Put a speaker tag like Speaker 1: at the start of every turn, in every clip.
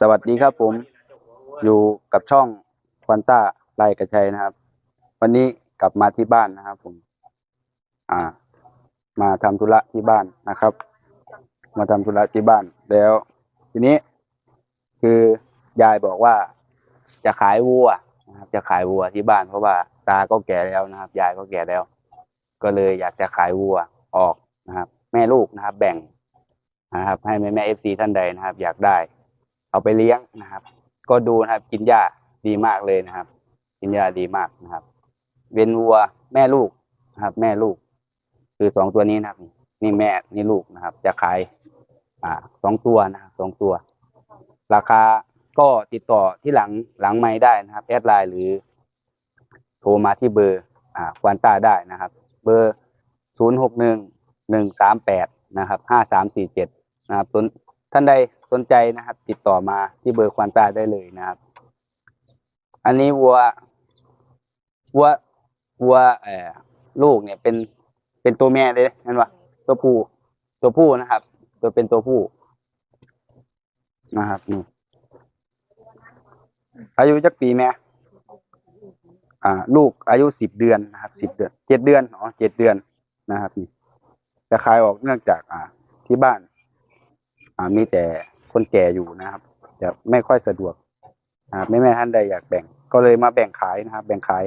Speaker 1: สวัสดีครับผม อยู่กับช่องควันต้าไลกระชัยนะครับ วันนี้กลับมาที่บ้านนะครับ ผม อ่า มาทำธุระที่บ้านนะครับ มาทำธุระที่บ้านแล้ว ทีนี้ คือยายบอกว่าจะขายวัวนะครับ จะขายวัวที่บ้าน เพราะว่าตาก็แก่แล้วนะครับ ยายก็แก่แล้ว ก็เลยอยากจะขายวัวออกนะครับ แม่ลูกนะครับ แบ่ง นะครับ ให้แม่แม่เอฟซีท่านใดนะครับ อยากได้ เอาไปเลี้ยงนะครับ ก็ดูนะครับกินหญ้าดีมากเลยนะครับ กินหญ้าดีมากนะครับเป็นวัวแม่ลูกนะครับ แม่ลูก คือสองตัวนี้นะครับ นี่แม่นี่ลูกนะครับ จะขาย อ่าสองตัวนะครับสองตัว ราคาก็ติดต่อที่หลังหลังไม้ได้นะครับแอดไลน์หรือ โทรมาที่เบอร์ อ่าควานต้าได้นะครับ เบอร์ศูนย์หกหนึ่งหนึ่งสามแปดนะครับห้าสามสี่เจ็ด นะครับสนท่านใดสนใจนะครับ ติดต่อมาที่เบอร์ควานตาได้เลยนะครับ อันนี้วัววัววัวเอ่อลูกเนี่ยเป็นเป็นตัวแม่เลยนั่นวะตัวผู้ตัวผู้นะครับ ตัวเป็นตัวผู้นะครับนี่อายุจักปีแม่อ่า ลูกอายุสิบเดือนนะครับสิบเดือนเจ็ดเดือนอ๋อเจ็ดเดือนนะครับนี่จะขายออกเนื่องจากอ่า ที่บ้าน มีแต่คนแก่อยู่นะครับ จะไม่ค่อยสะดวกนะครับไม่แม่ท่านใดอยากแบ่ง ก็เลยมาแบ่งขายนะครับ แบ่งขาย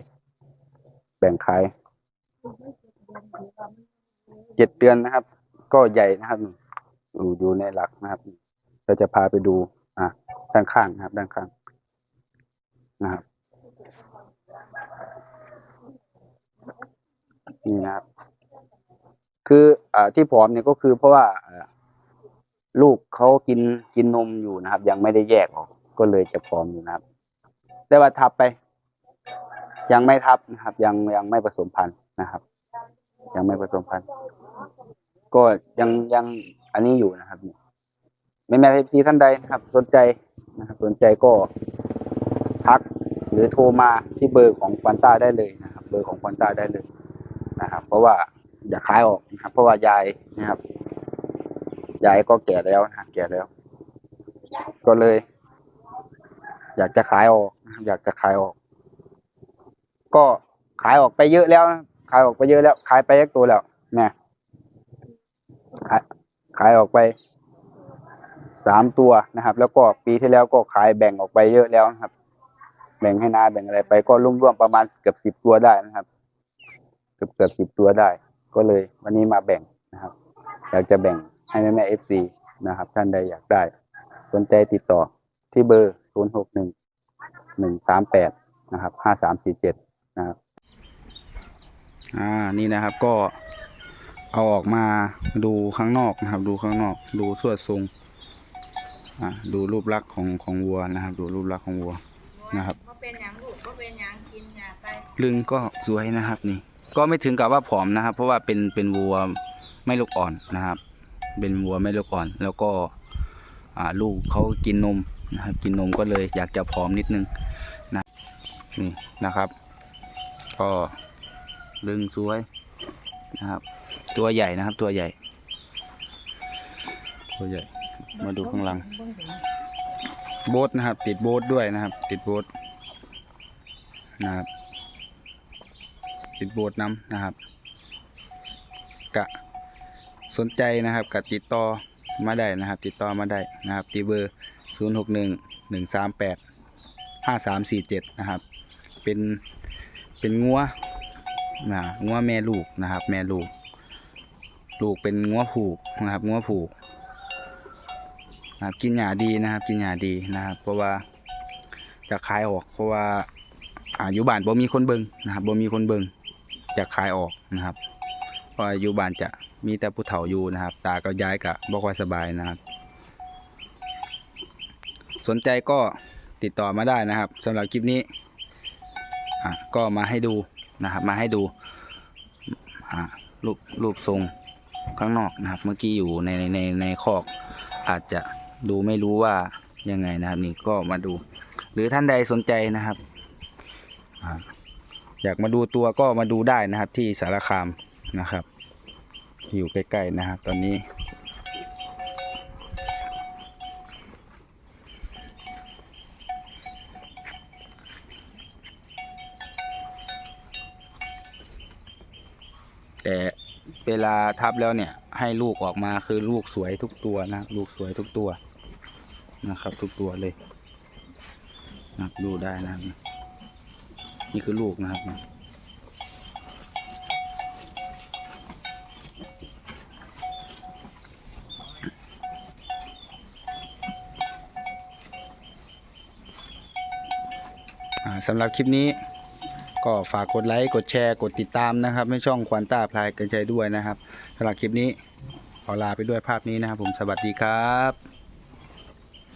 Speaker 1: แบ่งขายเจ็ดเดือนนะครับ ก็ใหญ่นะครับอยู่อยู่ในหลักนะครับเราจะพาไปดู อ่าด้านข้างนะครับ ด้านข้างนะครับนี่นะครับ คืออ่าที่ผอมเนี่ยก็คือเพราะว่าอ่า ลูกเขากินกินนมอยู่นะครับ ยังไม่ได้แยกออก ก็เลยจะผอมอยู่นะครับแต่ว่าทับไป ยังไม่ทับนะครับ ยังยังไม่ผสมพันธุ์นะครับ ยังไม่ผสมพันธุ์ก็ยังยังอันนี้อยู่นะครับแม่แม่เอฟซีท่านใดนะครับ สนใจนะครับสนใจก็ทักหรือโทรมาที่เบอร์ของควันต้าได้เลยนะครับ เบอร์ของควันต้าได้เลยนะครับ เพราะว่าอยากขายออกนะครับ เพราะว่ายายนะครับ ยายก็แก่แล้วนะแก่แล้ว ก็เลย อยากจะขายออก อยากจะขายออก ก็ขายออกไปเยอะแล้วนะขายออกไปเยอะแล้ว ขายไปยักตัวแล้วแม่ขายขายออกไปสามตัวนะครับ แล้วก็ปีที่แล้วก็ขายแบ่งออกไปเยอะแล้วนะครับ แบ่งให้นาแบ่งอะไรไป ก็รวมประมาณเกือบสิบตัวได้นะครับ เกือบเกือบสิบตัวได้ ก็เลย วันนี้มาแบ่งนะครับ อยากจะแบ่ง ให้แม่แม่เอฟซีนะครับ ท่านใดอยากได้ สนใจติดต่อที่เบอร์ศูนย์หกหนึ่งหนึ่งสามแปดนะครับห้าสามสี่เจ็ดนะครับ อ่า นี่นะครับก็เอาออกมาดูข้างนอกนะครับ ดูข้างนอก ดูสวดทรงอ่าดูรูปลักษณ์ของของวัวนะครับ ดูรูปลักษณ์ของวัวนะครับ
Speaker 2: ก็เป็นหยังลูกก็เป็นหยังกินยาไป
Speaker 1: ลึงก็สวยนะครับนี่ ก็ไม่ถึงกับว่าผอมนะครับ เพราะว่าเป็นเป็นวัวไม่ลูกอ่อนนะครับ เป็นวัวไม่ลูกอ่อน แล้วก็ลูกเขากินนมนะครับกินนมก็เลยอยากจะผอมนิดนึงนะนี่นะครับ ก็ลึงสวยนะครับ ตัวใหญ่นะครับตัวใหญ่ ตัวใหญ่ มาดูข้างหลัง โบ๊ทนะครับ ติดโบ๊ทด้วยนะครับ ติดโบ๊ทนะครับ ติดโบ๊ทน้ำนะครับ กะ สนใจนะครับกะติดต่อมาได้นะครับ ติดต่อมาได้นะครับที่เบอร์ 0 6 1 1 3 8 5 3 4 7 นะครับ เป็นเป็นงัวนะงัวแม่ลูกนะครับ แม่ลูก ลูกเป็นงัวผูกนะครับงัวผูกนะครับกินหญ้าดีนะครับ กินหญ้าดีนะครับ เพราะว่าจะขายออกเพราะว่าอายู่บ้านบ่มีคนเบิงนะครับบ่มีคนเบิงจะขายออกนะครับเพราะว่าอยู่บ้านจะ มีแต่ผู้เฒ่าอยู่นะครับ ตาก็ย้ายกะบ่ค่อยสบายนะครับ สนใจก็ติดต่อมาได้นะครับสำหรับคลิปนี้ก็มาให้ดูนะครับ มาให้ดูรูปรูปทรงข้างนอกนะครับ เมื่อกี้อยู่ในในในในคอก อาจจะดูไม่รู้ว่ายังไงนะครับ นี่ก็มาดู หรือท่านใดสนใจนะครับอยากมาดูตัวก็มาดูได้นะครับที่สารคามนะครับ อยู่ใกล้ๆนะครับตอนนี้แต่เวลาทับแล้วเนี่ยให้ลูกออกมาคือลูกสวยทุกตัวนะลูกสวยทุกตัวนะครับ ทุกตัวเลยนะดูได้นะนี่คือลูกนะครับ สำหรับคลิปนี้ก็ฝากกดไลค์กดแชร์กดติดตามนะครับ ให้ช่องควันต้าพลายกันใจด้วยนะครับสำหรับคลิปนี้ขอลาไปด้วยภาพนี้นะครับผมสวัสดีครับ